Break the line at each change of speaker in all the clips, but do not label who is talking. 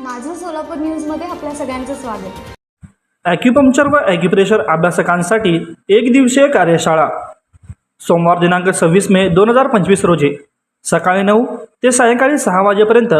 माझं सोलापूर न्यूजमध्ये आपल्या सगळ्यांचं स्वागत.
ॲक्युपंक्चर व ॲक्युप्रेशर अभ्यासकांसाठी एक दिवसीय कार्यशाळा. सोमवार दिनांक सव्वीस मे दोन हजार पंचवीस रोजी सकाळी नऊ ते सायंकाळी सहा वाजेपर्यंत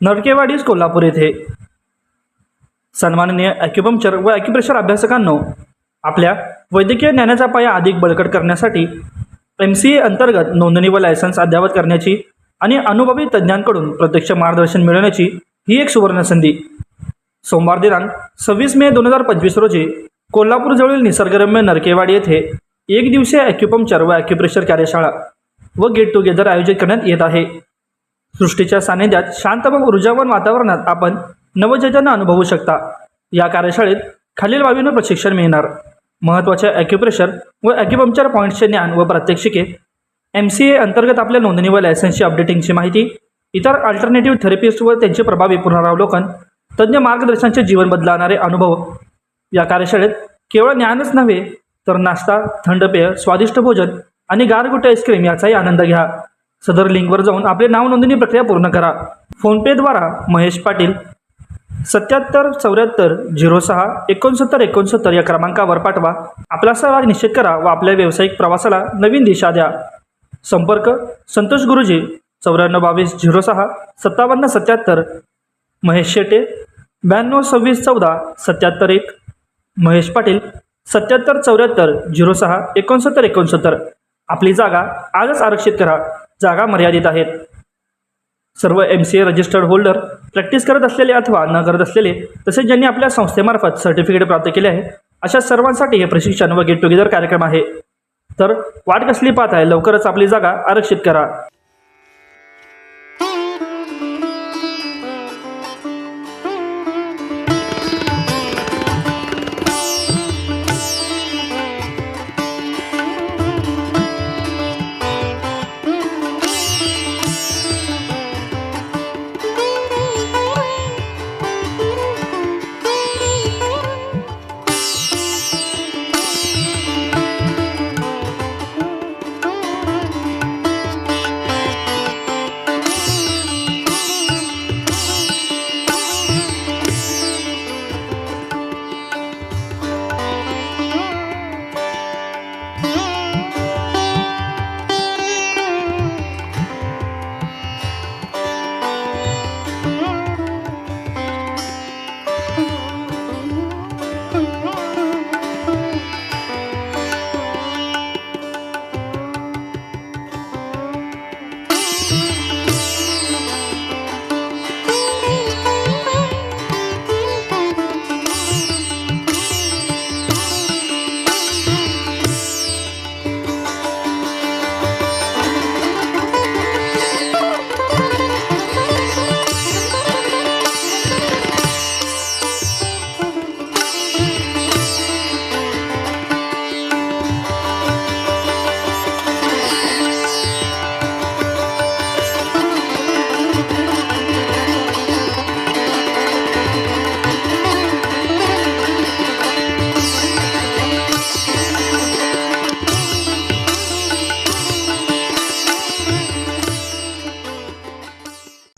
नरकेवाडीस कोल्हापूर येथे. सन्माननीय ॲक्युपंक्चर व ॲक्युप्रेशर अभ्यासकांनो आपल्या वैद्यकीय ज्ञानाचा पाया अधिक बळकट करण्यासाठी एम सी ए अंतर्गत नोंदणी व लायसन्स अद्ययावत करण्याची आणि अनुभवी तज्ज्ञांकडून प्रत्यक्ष मार्गदर्शन मिळवण्याची ही एक सुवर्णसंधी सोमवार दिनांक सव्वीस मे दोन हजार पंचवीस रोजी कोल्हापूरजवळील निसर्गरम्य नरकेवाडी येथे एक दिवसीय ॲक्युपंक्चर व ॲक्युप्रेशर कार्यशाळा व गेट टुगेदर आयोजित करण्यात येत आहे. सृष्टीच्या सानिध्यात शांत व ऊर्जावान वातावरणात आपण नवचैतन्य अनुभवू शकता. या कार्यशाळेत खालील बाबींवर प्रशिक्षण मिळणार. महत्त्वाच्या ॲक्युप्रेशर व ॲक्युपंक्चर पॉईंट्सचे ज्ञान व प्रात्यक्षिके एम सी ए अंतर्गत आपल्या नोंदणी व लायसन्सची अपडेटिंगची माहिती इतर अल्टरनेटिव्ह थेरपिस्टवर त्यांचे प्रभावी पुनरावलोकन तज्ज्ञ मार्गदर्शनाचे जीवन बदलणारे अनुभव. या कार्यशाळेत केवळ ज्ञानच नव्हे तर नाश्ता थंड पेय स्वादिष्ट भोजन आणि गारगुट आईस्क्रीम याचाही आनंद घ्या. सदर लिंकवर जाऊन आपले नाव नोंदणी प्रक्रिया पूर्ण करा. फोनपेद्वारा महेश पाटील सत्याहत्तर चौऱ्याहत्तर झिरो सहा एकोणसत्तर एकोणसत्तर या क्रमांकावर पाठवा. आपला सहभाग निश्चित करा व आपल्या व्यावसायिक प्रवासाला नवीन दिशा द्या. संपर्क संतोष गुरुजी चौऱ्याण्णव बावीस झिरो सहा सत्तावन्न सत्याहत्तर महेश शेटे ब्याण्णव सव्वीस चौदा सत्याहत्तर एक महेश पाटील सत्याहत्तर चौऱ्याहत्तर झिरो सहा एकोणसत्तर एकोणसत्तर. आपली जागा आजच आरक्षित करा. जागा मर्यादित आहेत सर्व M C A registered holder practice करत असलेले अथवा न करत असलेले तसेच ज्यांनी आपल्या संस्थेमार्फत सर्टिफिकेट प्राप्त केले आहे अशा सर्वांसाठी हे प्रशिक्षण व गेट टुगेदर कार्यक्रम आहे. तर वाट कसली पाहत आहे लवकरच आपली जागा आरक्षित करा.